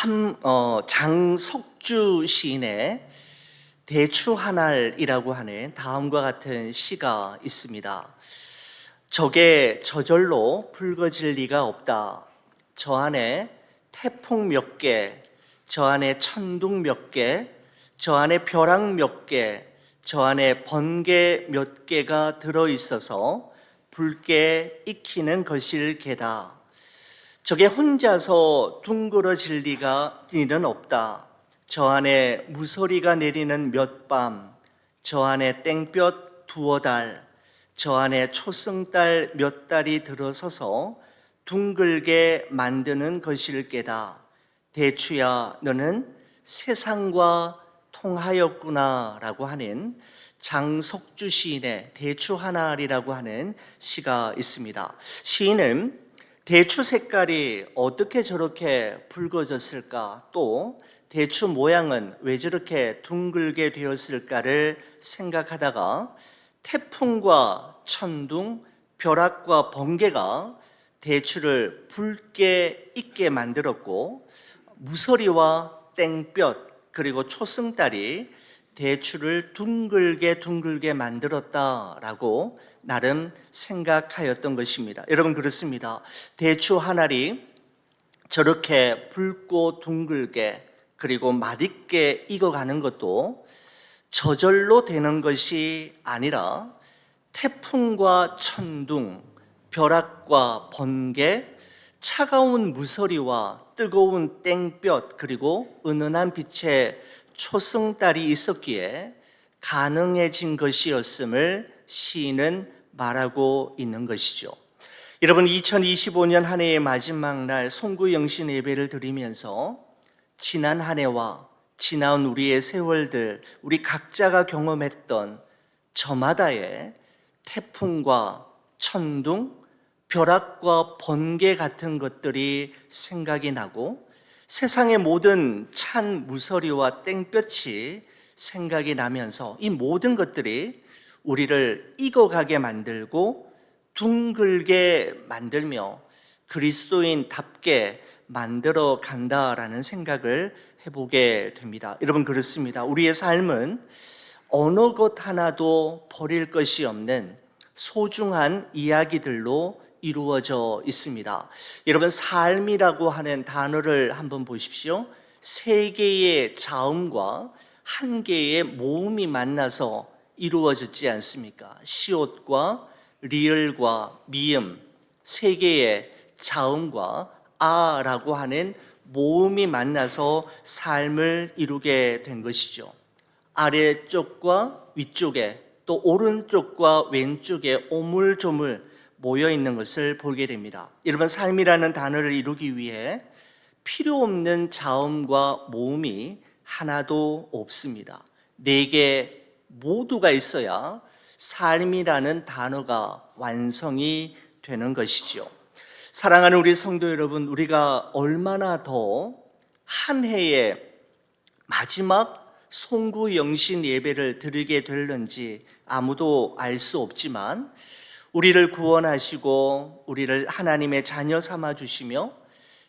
함, 어, 장석주 시인의 대추 하날이라고 하는 다음과 같은 시가 있습니다. 적에 저절로 붉어질 리가 없다. 저 안에 태풍 몇 개, 저 안에 천둥 몇 개, 저 안에 벼락 몇 개, 저 안에 번개 몇 개가 들어 있어서 붉게 익히는 것일 게다. 저게 혼자서 둥그러질 리가 리는 없다. 저 안에 무소리가 내리는 몇 밤, 저 안에 땡볕 두어 달, 저 안에 초승달 몇 달이 들어서서 둥글게 만드는 것일 게다. 대추야, 너는 세상과 통하였구나 라고 하는 장석주 시인의 대추 하나리라고 하는 시가 있습니다. 시인은 대추 색깔이 어떻게 저렇게 붉어졌을까? 또 대추 모양은 왜 저렇게 둥글게 되었을까를 생각하다가 태풍과 천둥, 벼락과 번개가 대추를 붉게 익게 만들었고 무서리와 땡볕 그리고 초승달이 대추를 둥글게 둥글게 만들었다라고 나름 생각하였던 것입니다. 여러분 그렇습니다. 대추 하나리 저렇게 붉고 둥글게 그리고 맛있게 익어가는 것도 저절로 되는 것이 아니라 태풍과 천둥, 벼락과 번개, 차가운 무서리와 뜨거운 땡볕 그리고 은은한 빛의 초승달이 있었기에 가능해진 것이었음을 시인은 말하고 있는 것이죠. 여러분 2025년 한 해의 마지막 날 송구 영신 예배를 드리면서 지난 한 해와 지나온 우리의 세월들 우리 각자가 경험했던 저마다의 태풍과 천둥, 벼락과 번개 같은 것들이 생각이 나고 세상의 모든 찬 무서리와 땡볕이 생각이 나면서 이 모든 것들이 우리를 익어가게 만들고 둥글게 만들며 그리스도인답게 만들어 간다라는 생각을 해보게 됩니다. 여러분 그렇습니다. 우리의 삶은 어느 것 하나도 버릴 것이 없는 소중한 이야기들로 이루어져 있습니다. 여러분 삶이라고 하는 단어를 한번 보십시오. 세 개의 자음과 한 개의 모음이 만나서 이루어졌지 않습니까? 시옷과 리을과 미음 세 개의 자음과 아라고 하는 모음이 만나서 삶을 이루게 된 것이죠. 아래쪽과 위쪽에 또 오른쪽과 왼쪽에 오물조물 모여 있는 것을 보게 됩니다. 여러분 삶이라는 단어를 이루기 위해 필요 없는 자음과 모음이 하나도 없습니다. 네 개 모두가 있어야 삶이라는 단어가 완성이 되는 것이죠. 사랑하는 우리 성도 여러분, 우리가 얼마나 더 한 해의 마지막 송구 영신 예배를 드리게 될는지 아무도 알 수 없지만 우리를 구원하시고 우리를 하나님의 자녀 삼아 주시며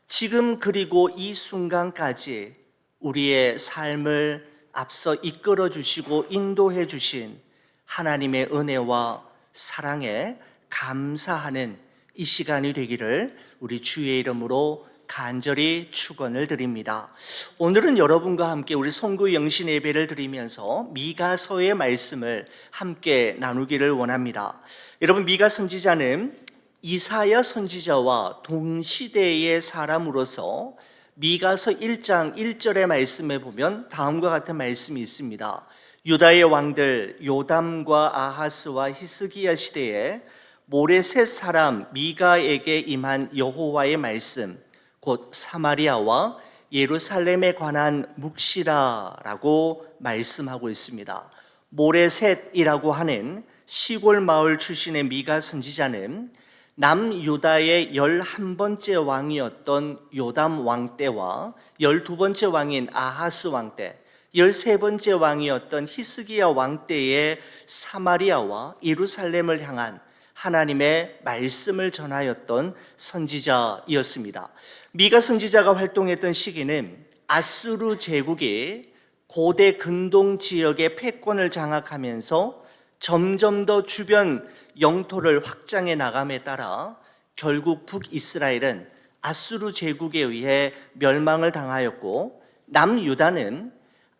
지금 그리고 이 순간까지 우리의 삶을 앞서 이끌어 주시고 인도해 주신 하나님의 은혜와 사랑에 감사하는 이 시간이 되기를 우리 주의 이름으로 간절히 축원을 드립니다. 오늘은 여러분과 함께 우리 송구 영신 예배를 드리면서 미가서의 말씀을 함께 나누기를 원합니다. 여러분 미가 선지자는 이사야 선지자와 동시대의 사람으로서 미가서 1장 1절의 말씀에 보면 다음과 같은 말씀이 있습니다. 유다의 왕들 요담과 아하스와 히스기야 시대에 모레셋 사람 미가에게 임한 여호와의 말씀 곧 사마리아와 예루살렘에 관한 묵시라라고 말씀하고 있습니다. 모레셋이라고 하는 시골 마을 출신의 미가 선지자는 남유다의 열한 번째 왕이었던 요담 왕 때와 열두 번째 왕인 아하스 왕 때, 열세 번째 왕이었던 히스기야 왕 때의 사마리아와 예루살렘을 향한 하나님의 말씀을 전하였던 선지자이었습니다. 미가 선지자가 활동했던 시기는 아수르 제국이 고대 근동 지역의 패권을 장악하면서 점점 더 주변 영토를 확장해 나감에 따라 결국 북이스라엘은 아수르 제국에 의해 멸망을 당하였고 남유다는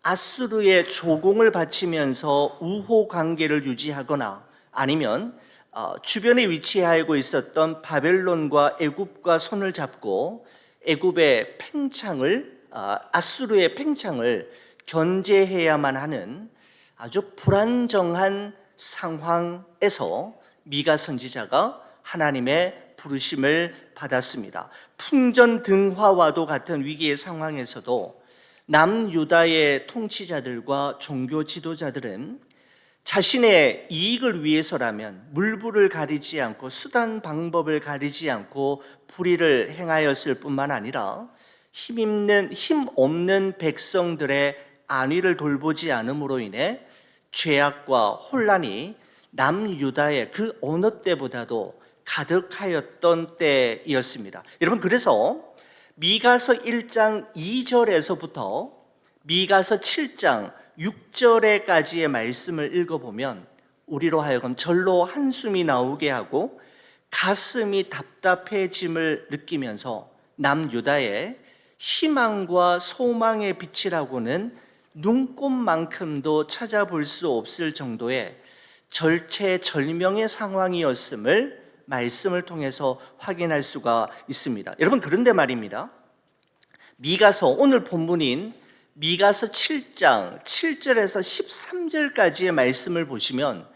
아수르의 조공을 바치면서 우호 관계를 유지하거나 아니면 어, 주변에 위치하고 있었던 바벨론과 애굽과 손을 잡고 애굽의 팽창을 어, 아수르의 팽창을 견제해야만 하는 아주 불안정한 상황에서 미가 선지자가 하나님의 부르심을 받았습니다. 풍전 등화와도 같은 위기의 상황에서도 남유다의 통치자들과 종교 지도자들은 자신의 이익을 위해서라면 물불을 가리지 않고 수단 방법을 가리지 않고 불의를 행하였을 뿐만 아니라 힘 있는 힘 없는 백성들의 안위를 돌보지 않음으로 인해 죄악과 혼란이 남유다의 그 어느 때보다도 가득하였던 때이었습니다. 여러분 그래서 미가서 1장 2절에서부터 미가서 7장 6절에까지의 말씀을 읽어보면 우리로 하여금 절로 한숨이 나오게 하고 가슴이 답답해짐을 느끼면서 남유다의 희망과 소망의 빛이라고는 눈꽃만큼도 찾아볼 수 없을 정도의 절체절명의 상황이었음을 말씀을 통해서 확인할 수가 있습니다. 여러분 그런데 말입니다. 미가서 오늘 본문인 미가서 7장 7절에서 13절까지의 말씀을 보시면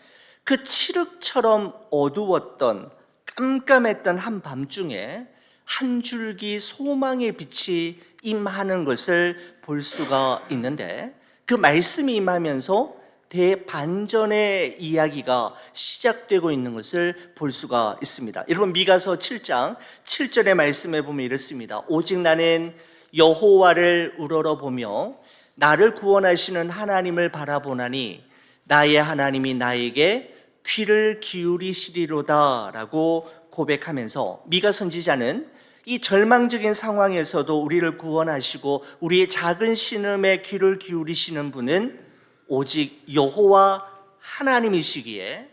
그 칠흑처럼 어두웠던 깜깜했던 한 밤중에 한 줄기 소망의 빛이 임하는 것을 볼 수가 있는데 그 말씀이 임하면서 대반전의 이야기가 시작되고 있는 것을 볼 수가 있습니다. 여러분 미가서 7장 7절의 말씀에 보면 이렇습니다. 오직 나는 여호와를 우러러 보며 나를 구원하시는 하나님을 바라보나니 나의 하나님이 나에게 귀를 기울이시리로다라고 고백하면서 미가 선지자는 이 절망적인 상황에서도 우리를 구원하시고 우리의 작은 신음에 귀를 기울이시는 분은 오직 여호와 하나님이시기에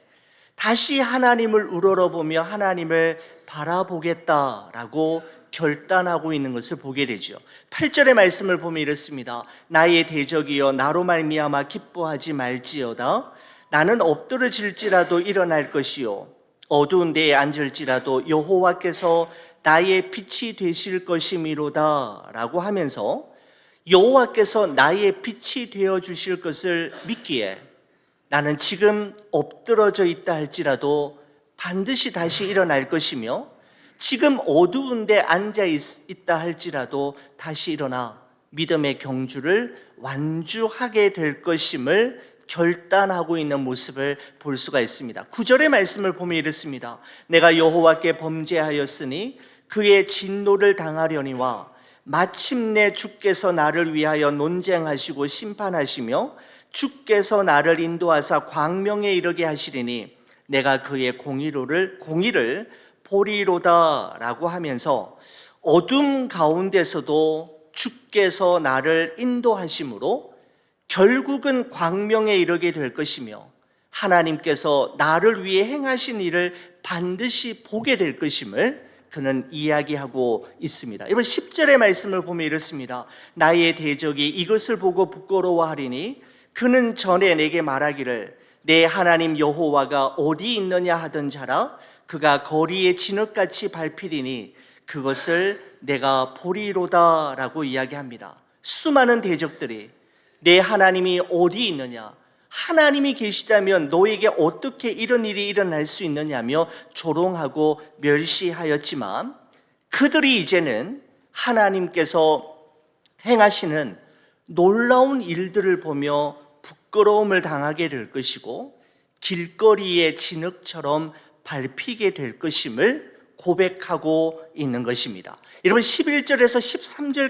다시 하나님을 우러러보며 하나님을 바라보겠다라고 결단하고 있는 것을 보게 되죠. 8절의 말씀을 보면 이렇습니다. 나의 대적이여 나로 말미암아 기뻐하지 말지어다. 나는 엎드러질지라도 일어날 것이요 어두운 데에 앉을지라도 여호와께서 나의 빛이 되실 것이미로다라고 하면서 여호와께서 나의 빛이 되어 주실 것을 믿기에 나는 지금 엎드러져 있다 할지라도 반드시 다시 일어날 것이며 지금 어두운데 앉아 있, 다 할지라도 다시 일어나 믿음의 경주를 완주하게 될 것임을 결단하고 있는 모습을 볼 수가 있습니다. 구절의 말씀을 보면 이렇습니다. 내가 여호와께 범죄하였으니 그의 진노를 당하려니와 마침내 주께서 나를 위하여 논쟁하시고 심판하시며 주께서 나를 인도하사 광명에 이르게 하시리니 내가 그의 공의로를 공의를 보리로다라고 하면서 어둠 가운데서도 주께서 나를 인도하심으로 결국은 광명에 이르게 될 것이며 하나님께서 나를 위해 행하신 일을 반드시 보게 될 것임을 그는 이야기하고 있습니다. 이번 10절의 말씀을 보면 이렇습니다. 나의 대적이 이것을 보고 부끄러워하리니 그는 전에 내게 말하기를 내 하나님 여호와가 어디 있느냐 하던 자라 그가 거리에 진흙같이 밟히리니 그것을 내가 보리로다라고 이야기합니다. 수많은 대적들이 내 하나님이 어디 있느냐 하나님이 계시다면 너에게 어떻게 이런 일이 일어날 수 있느냐며 조롱하고 멸시하였지만 그들이 이제는 하나님께서 행하시는 놀라운 일들을 보며 부끄러움을 당하게 될 것이고 길거리의 진흙처럼 밟히게 될 것임을 고백하고 있는 것입니다. 여러분 11절에서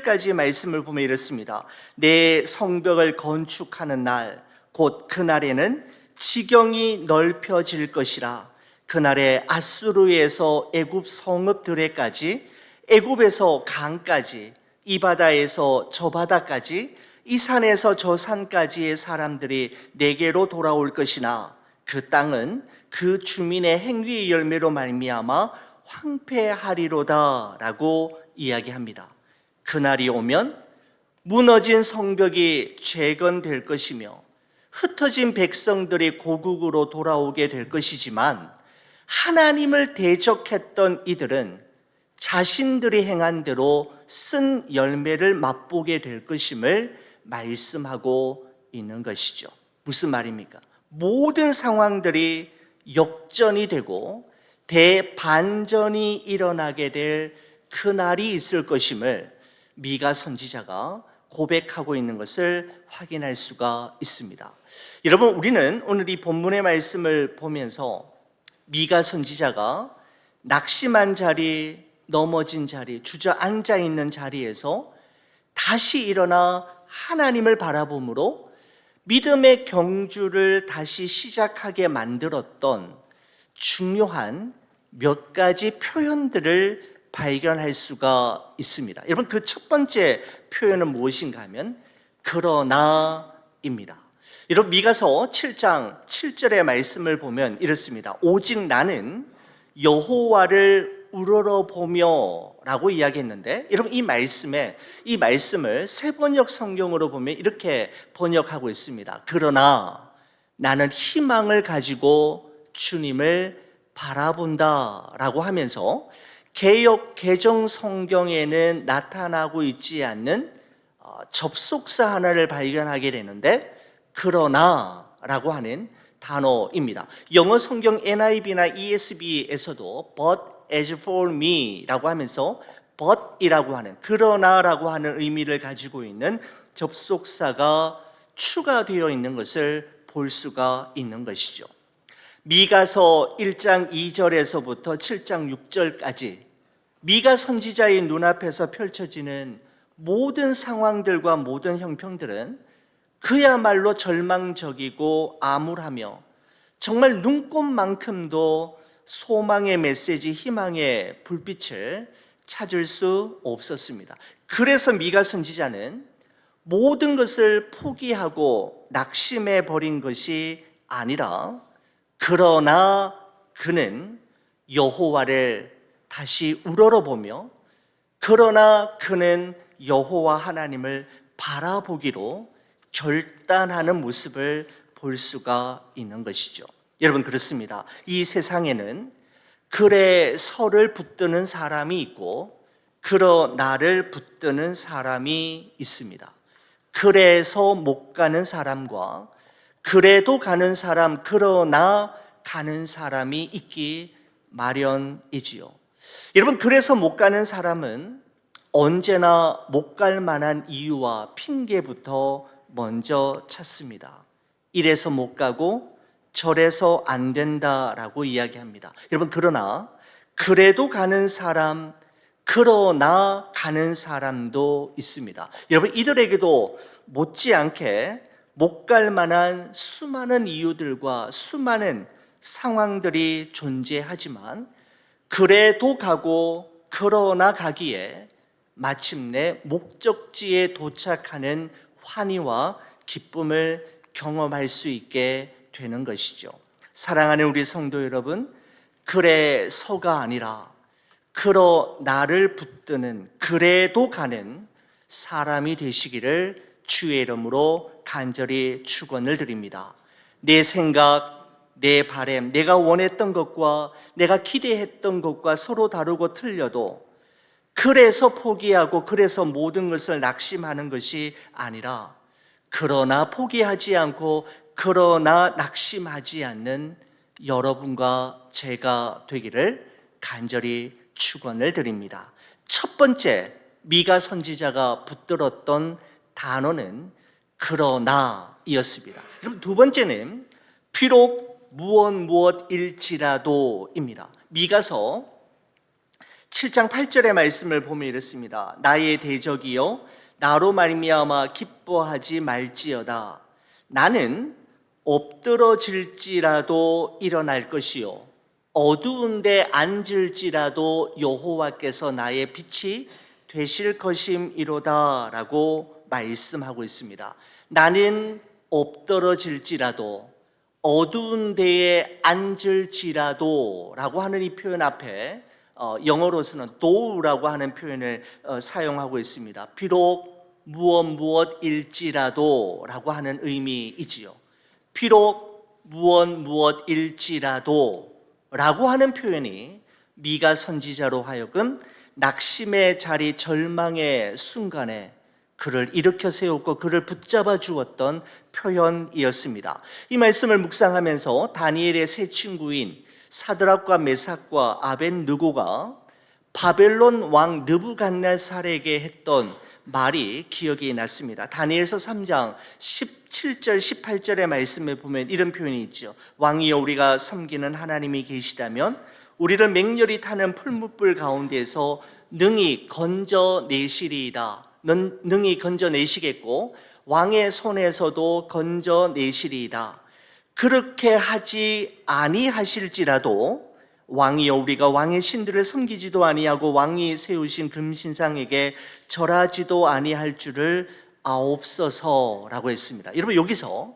13절까지의 말씀을 보면 이렇습니다. 내 성벽을 건축하는 날 곧 그날에는 지경이 넓혀질 것이라 그날에 아수르에서 애굽 성읍 들에까지 애굽에서 강까지 이 바다에서 저 바다까지 이 산에서 저 산까지의 사람들이 내게로 돌아올 것이나 그 땅은 그 주민의 행위의 열매로 말미암아 황폐하리로다라고 이야기합니다. 그날이 오면 무너진 성벽이 재건될 것이며 흩어진 백성들이 고국으로 돌아오게 될 것이지만 하나님을 대적했던 이들은 자신들이 행한 대로 쓴 열매를 맛보게 될 것임을 말씀하고 있는 것이죠. 무슨 말입니까? 모든 상황들이 역전이 되고 대반전이 일어나게 될 그날이 있을 것임을 미가 선지자가 고백하고 있는 것을 확인할 수가 있습니다. 여러분, 우리는 오늘 이 본문의 말씀을 보면서 미가 선지자가 낙심한 자리, 넘어진 자리, 주저앉아 있는 자리에서 다시 일어나 하나님을 바라봄으로 믿음의 경주를 다시 시작하게 만들었던 중요한 몇 가지 표현들을 발견할 수가 있습니다. 여러분 그 첫 번째 표현은 무엇인가 하면 그러나입니다. 여러분 미가서 7장 7절의 말씀을 보면 이렇습니다. 오직 나는 여호와를 우러러 보며라고 이야기했는데 여러분 이 말씀에 이 말씀을 세 번역 성경으로 보면 이렇게 번역하고 있습니다. 그러나 나는 희망을 가지고 주님을 바라본다라고 하면서 개역 개정 성경에는 나타나고 있지 않는 어, 접속사 하나를 발견하게 되는데 그러나라고 하는 단어입니다. 영어 성경 NIV나 ESV에서도 but as for me라고 하면서 but이라고 하는 그러나라고 하는 의미를 가지고 있는 접속사가 추가되어 있는 것을 볼 수가 있는 것이죠. 미가서 1장 2절에서부터 7장 6절까지 미가 선지자의 눈앞에서 펼쳐지는 모든 상황들과 모든 형평들은 그야말로 절망적이고 암울하며 정말 눈꽃만큼도 소망의 메시지, 희망의 불빛을 찾을 수 없었습니다. 그래서 미가 선지자는 모든 것을 포기하고 낙심해 버린 것이 아니라 그러나 그는 여호와를 다시 우러러보며 그러나 그는 여호와 하나님을 바라보기로 결단하는 모습을 볼 수가 있는 것이죠. 여러분 그렇습니다. 이 세상에는 그래 서를 붙드는 사람이 있고 그러 나를 붙드는 사람이 있습니다. 그래서 못 가는 사람과 그래도 가는 사람, 그러나 가는 사람이 있기 마련이지요. 여러분, 그래서 못 가는 사람은 언제나 못 갈 만한 이유와 핑계부터 먼저 찾습니다. 이래서 못 가고 저래서 안 된다라고 이야기합니다. 여러분, 그러나 그래도 가는 사람, 그러나 가는 사람도 있습니다. 여러분, 이들에게도 못지않게 못 갈 만한 수많은 이유들과 수많은 상황들이 존재하지만 그래도 가고 그러나 가기에 마침내 목적지에 도착하는 환희와 기쁨을 경험할 수 있게 되는 것이죠. 사랑하는 우리 성도 여러분, 그래서가 아니라 그러 나를 붙드는 그래도 가는 사람이 되시기를 주의 이름으로 간절히 축원을 드립니다. 내 생각, 내 바램, 내가 원했던 것과 내가 기대했던 것과 서로 다르고 틀려도 그래서 포기하고 그래서 모든 것을 낙심하는 것이 아니라 그러나 포기하지 않고 그러나 낙심하지 않는 여러분과 제가 되기를 간절히 축원을 드립니다. 첫 번째 미가 선지자가 붙들었던 단어는 그러나이었습니다. 그럼 두 번째는 비록 무엇 무엇일지라도입니다. 미가서 7장 8절의 말씀을 보면 이렇습니다. 나의 대적이여 나로 말미암아 기뻐하지 말지어다. 나는 엎드러질지라도 일어날 것이요 어두운데 앉을지라도 여호와께서 나의 빛이 되실 것임이로다라고 말씀하고 있습니다. 나는 엎드러질지라도 어두운 데에 앉을지라도라고 하는 이 표현 앞에 어, 영어로서는 도우라고 하는 표현을 어, 사용하고 있습니다. 비록 무엇 무엇일지라도라고 하는 의미이지요. 비록 무엇 무엇일지라도라고 하는 표현이 미가 선지자로 하여금 낙심의 자리 절망의 순간에 그를 일으켜 세웠고 그를 붙잡아 주었던 표현이었습니다. 이 말씀을 묵상하면서 다니엘의 세 친구인 사드락과 메삭과 아벤느고가 바벨론 왕 느부갓네살에게 했던 말이 기억이 났습니다. 다니엘서 3장 17절 18절의 말씀에 보면 이런 표현이 있죠. 왕이여 우리가 섬기는 하나님이 계시다면 우리를 맹렬히 타는 풀무불 가운데서 능히 건져 내시리이다. 능- 능히 건져내시겠고 왕의 손에서도 건져내시리이다. 그렇게 하지 아니하실지라도 왕이여 우리가 왕의 신들을 섬기지도 아니하고 왕이 세우신 금신상에게 절하지도 아니할 줄을 아옵소서라고 했습니다. 여러분 여기서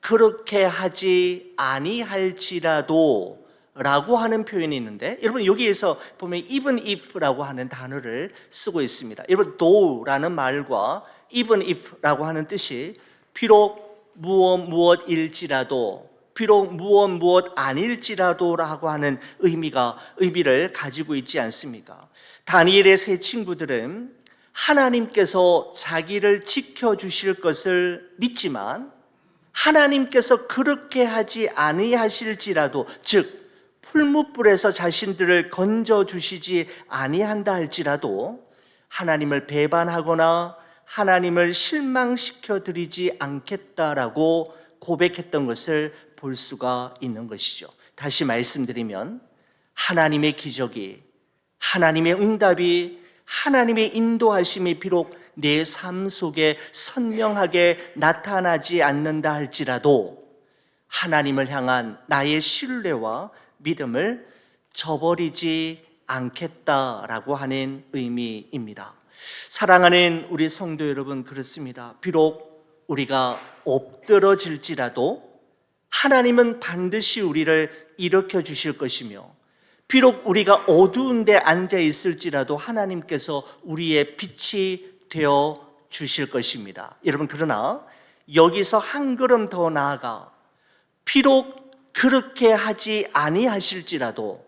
그렇게 하지 아니할지라도 라고 하는 표현이 있는데 여러분 여기에서 보면 even if라고 하는 단어를 쓰고 있습니다. 여러분 though라는 말과 even if라고 하는 뜻이 비록 무엇 무엇일지라도 비록 무엇 무엇 아닐지라도라고 하는 의미가 의미를 가지고 있지 않습니까? 다니엘의 세 친구들은 하나님께서 자기를 지켜 주실 것을 믿지만 하나님께서 그렇게 하지 아니하실지라도 즉 풀무불에서 자신들을 건져 주시지 아니한다 할지라도 하나님을 배반하거나 하나님을 실망시켜 드리지 않겠다라고 고백했던 것을 볼 수가 있는 것이죠. 다시 말씀드리면 하나님의 기적이 하나님의 응답이 하나님의 인도하심이 비록 내 삶 속에 선명하게 나타나지 않는다 할지라도 하나님을 향한 나의 신뢰와 믿음을 저버리지 않겠다라고 하는 의미입니다. 사랑하는 우리 성도 여러분 그렇습니다. 비록 우리가 엎드러질지라도 하나님은 반드시 우리를 일으켜 주실 것이며 비록 우리가 어두운데 앉아 있을지라도 하나님께서 우리의 빛이 되어 주실 것입니다. 여러분 그러나 여기서 한 걸음 더 나아가 비록 그렇게 하지 아니하실지라도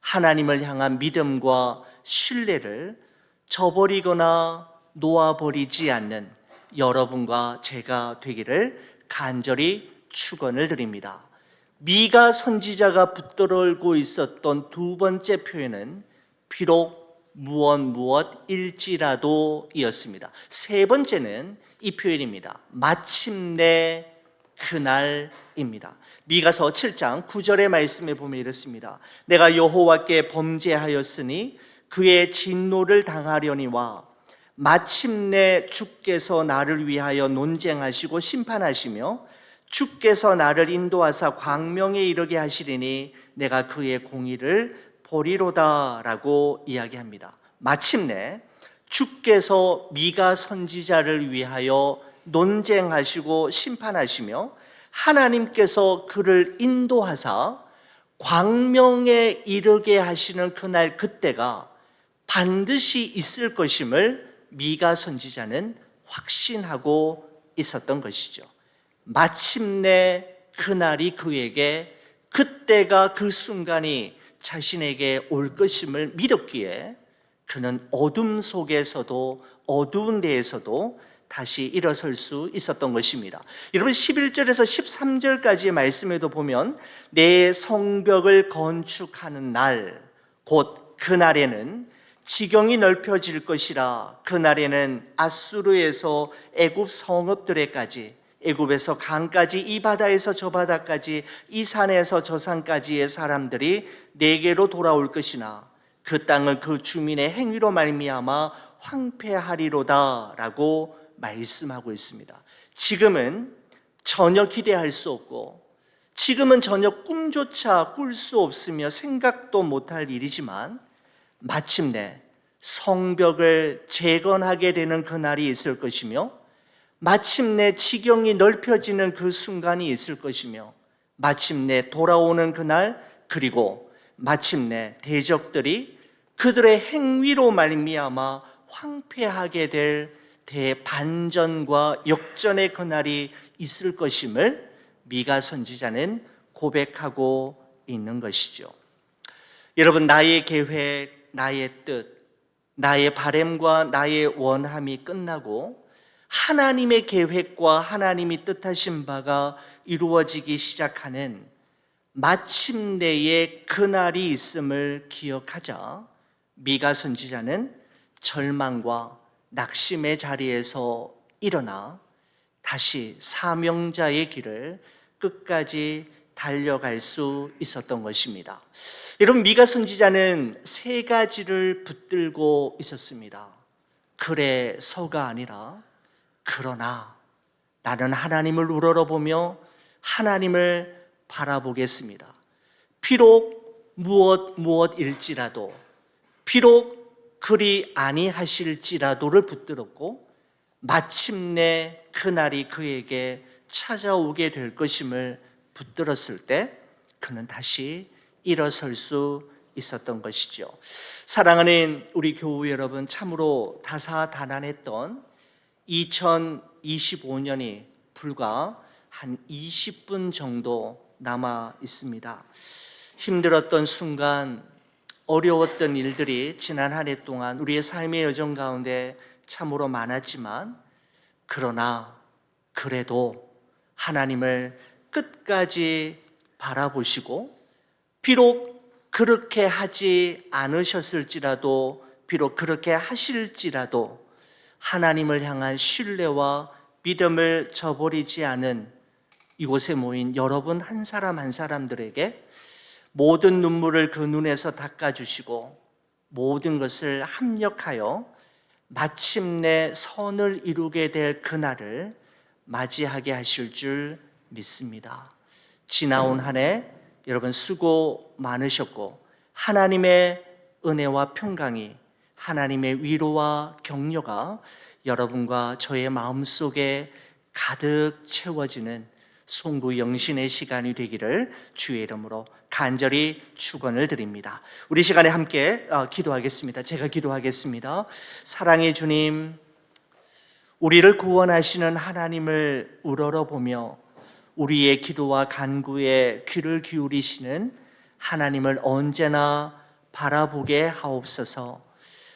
하나님을 향한 믿음과 신뢰를 저버리거나 놓아버리지 않는 여러분과 제가 되기를 간절히 축원을 드립니다. 미가 선지자가 붙들고 있었던 두 번째 표현은 비록 무엇 무엇 일지라도이었습니다. 세 번째는 이 표현입니다. 마침내 그날 입니다. 미가서 7장 9절의 말씀에 보면 이렇습니다. 내가 여호와께 범죄하였으니 그의 진노를 당하려니와 마침내 주께서 나를 위하여 논쟁하시고 심판하시며 주께서 나를 인도하사 광명에 이르게 하시리니 내가 그의 공의를 보리로다라고 이야기합니다. 마침내 주께서 미가 선지자를 위하여 논쟁하시고 심판하시며 하나님께서 그를 인도하사 광명에 이르게 하시는 그날 그때가 반드시 있을 것임을 미가 선지자는 확신하고 있었던 것이죠. 마침내 그날이 그에게 그때가 그 순간이 자신에게 올 것임을 믿었기에 그는 어둠 속에서도 어두운 데에서도 다시 일어설 수 있었던 것입니다. 여러분 11절에서 13절까지의 말씀에도 보면 내 성벽을 건축하는 날 곧 그날에는 지경이 넓혀질 것이라 그날에는 아수르에서 애굽 성읍들에까지 애굽에서 강까지 이 바다에서 저 바다까지 이 산에서 저 산까지의 사람들이 내게로 돌아올 것이나 그 땅은 그 주민의 행위로 말미암아 황폐하리로다라고 말씀하고 있습니다. 지금은 전혀 기대할 수 없고 지금은 전혀 꿈조차 꿀 수 없으며 생각도 못할 일이지만 마침내 성벽을 재건하게 되는 그날이 있을 것이며 마침내 지경이 넓혀지는 그 순간이 있을 것이며 마침내 돌아오는 그날 그리고 마침내 대적들이 그들의 행위로 말미암아 황폐하게 될 대반전과 역전의 그날이 있을 것임을 미가 선지자는 고백하고 있는 것이죠. 여러분 나의 계획, 나의 뜻, 나의 바램과 나의 원함이 끝나고 하나님의 계획과 하나님이 뜻하신 바가 이루어지기 시작하는 마침내의 그날이 있음을 기억하자 미가 선지자는 절망과 낙심의 자리에서 일어나 다시 사명자의 길을 끝까지 달려갈 수 있었던 것입니다. 여러분 미가 선지자는 세 가지를 붙들고 있었습니다. 그래서가 아니라 그러나 나는 하나님을 우러러보며 하나님을 바라보겠습니다. 비록 무엇 무엇일지라도 비록 그리 아니하실지라도를 붙들었고 마침내 그날이 그에게 찾아오게 될 것임을 붙들었을 때 그는 다시 일어설 수 있었던 것이죠. 사랑하는 우리 교우 여러분 참으로 다사다난했던 2025년이 불과 한 20분 정도 남아 있습니다. 힘들었던 순간, 어려웠던 일들이 지난 한 해 동안 우리의 삶의 여정 가운데 참으로 많았지만, 그러나 그래도 하나님을 끝까지 바라보시고, 비록 그렇게 하지 않으셨을지라도, 비록 그렇게 하실지라도, 하나님을 향한 신뢰와 믿음을 저버리지 않은 이곳에 모인 여러분 한 사람 한 사람들에게 모든 눈물을 그 눈에서 닦아주시고 모든 것을 합력하여 마침내 선을 이루게 될 그날을 맞이하게 하실 줄 믿습니다. 지나온 한 해 여러분 수고 많으셨고 하나님의 은혜와 평강이 하나님의 위로와 격려가 여러분과 저의 마음 속에 가득 채워지는 송구 영신의 시간이 되기를 주의 이름으로 간절히 축원을 드립니다. 우리 시간에 함께 어, 기도하겠습니다. 제가 기도하겠습니다. 사랑의 주님, 우리를 구원하시는 하나님을 우러러보며 우리의 기도와 간구에 귀를 기울이시는 하나님을 언제나 바라보게 하옵소서.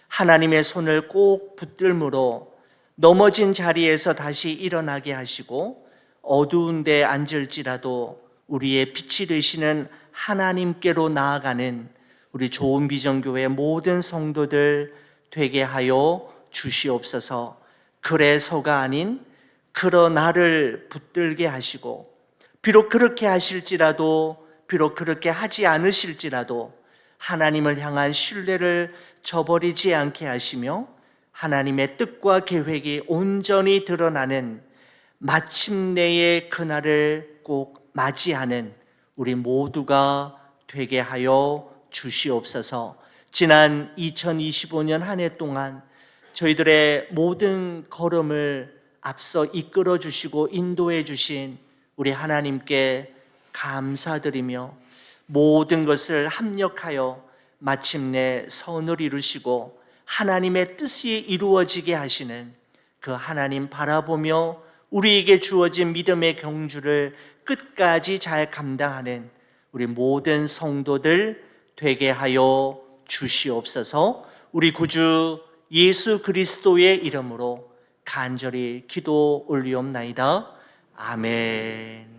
하나님의 손을 꼭 붙들므로 넘어진 자리에서 다시 일어나게 하시고 어두운 데 앉을지라도 우리의 빛이 되시는 하나님께로 나아가는 우리 좋은 비전교회 모든 성도들 되게 하여 주시옵소서. 그래서가 아닌 그러나를 붙들게 하시고 비록 그렇게 하실지라도 비록 그렇게 하지 않으실지라도 하나님을 향한 신뢰를 저버리지 않게 하시며 하나님의 뜻과 계획이 온전히 드러나는 마침내의 그날을 꼭 맞이하는 우리 모두가 되게 하여 주시옵소서. 지난 2025년 한 해 동안 저희들의 모든 걸음을 앞서 이끌어 주시고 인도해 주신 우리 하나님께 감사드리며 모든 것을 합력하여 마침내 선을 이루시고 하나님의 뜻이 이루어지게 하시는 그 하나님 바라보며 우리에게 주어진 믿음의 경주를 끝까지 잘 감당하는 우리 모든 성도들 되게 하여 주시옵소서 우리 구주 예수 그리스도의 이름으로 간절히 기도 올리옵나이다. 아멘.